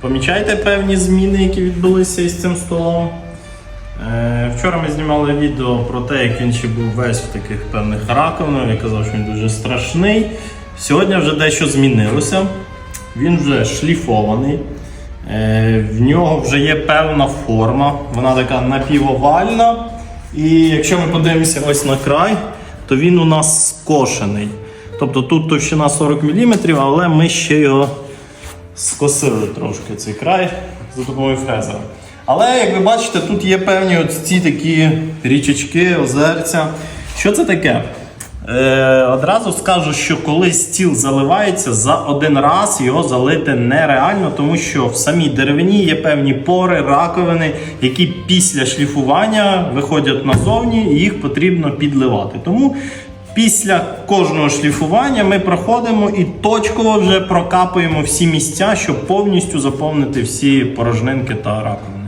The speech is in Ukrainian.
Помічаєте певні зміни, які відбулися із цим столом? Е, Вчора ми знімали відео про те, як він ще був весь в таких певних раковинах. Я казав, що він дуже страшний. Сьогодні вже дещо змінилося. Він вже шліфований. Е, В нього вже є певна форма, вона така напівовальна. І якщо ми подивимося ось на край, то він у нас скошений. Тобто тут товщина 40 мм, але ми ще його скосили трошки цей край за допомогою фрезера. Але як ви бачите, тут є певні ці такі річечки, озерця. Що це таке? Е, одразу скажу, що коли стіл заливається, за один раз його залити нереально, тому що в самій деревині є певні пори, раковини, які після шліфування виходять назовні, і їх потрібно підливати. Тому Після кожного шліфування ми проходимо і точково вже прокапуємо всі місця, щоб повністю заповнити всі порожнинки та раковини.